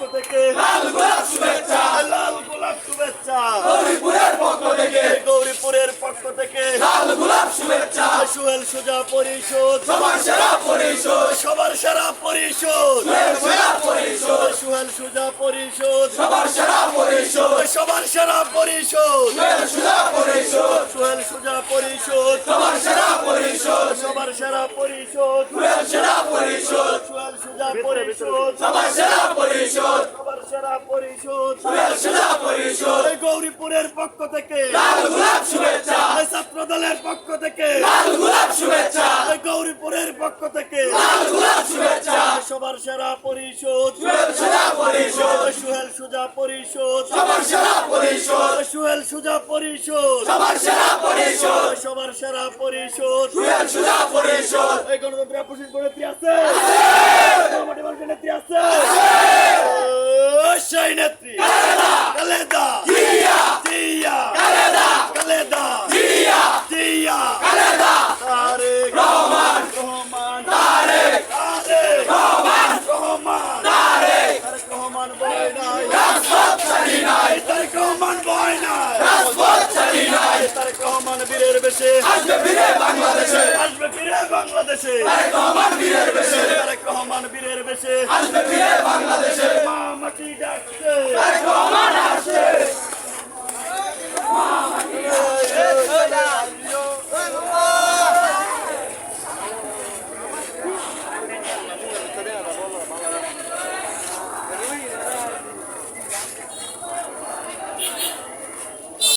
পক্ষ থেকে লাল গোলাপ শুভেচ্ছা। লাল গোলাপ শুভেচ্ছা। গৌরীপুরের পক্ষ থেকে। গৌরীপুরের পক্ষ থেকে। লাল গোলাপ শুভেচ্ছা। সোহেল সুজা পরিষদ। সবার সেরা পরিষদ। সবার সেরা পরিষদ। সেরা পরিষদ। সোহেল সুজা পরিষদ। সবার সেরা পরিষদ। সবার সেরা পরিষদ। জুয়েল সেরা পরিষদ। সোহেল সুজা পরিষদ। সবার সেরা পরিষদ। সোহেল সবার সেরা পরিষদ। সবার সেরা পরিষদ। জুয়েল সেরা পরিষদ। গৌরীপুরের পক্ষ থেকে। লাল গোলাপ শুভেচ্ছা। ছাত্র দলের পক্ষ থেকে। লাল গোলাপ শুভেচ্ছা। গৌরীপুরের পক্ষ থেকে। লাল গোলাপ শুভেচ্ছা। সবার সেরা পরিষদ। জুয়েল সেরা পরিষদ। সোহেল সুজা পরিষদ। সবার সেরা পরিষদ। সোহেল সুজা পরিষদ। সবার সেরা সবার সেরা পরিষদ। সেরা পরিষদ। এই গণতন্ত্র প্রশিক্ষণ নেত্রী আছে। গণমাটি বর্গের নেত্রী আছে। সেই নেত্রী। রাজপথ ছাড়ি নাই তারেক রহমান বীরের বেশে আসবে ফিরে বাংলাদেশে আসবে ফিরে বাংলাদেশে তারেক রহমান বীরের বেশে তারেক রহমান বীরের বেশে আসবে ফিরে বাংলাদেশে মা মাটি ডাকছে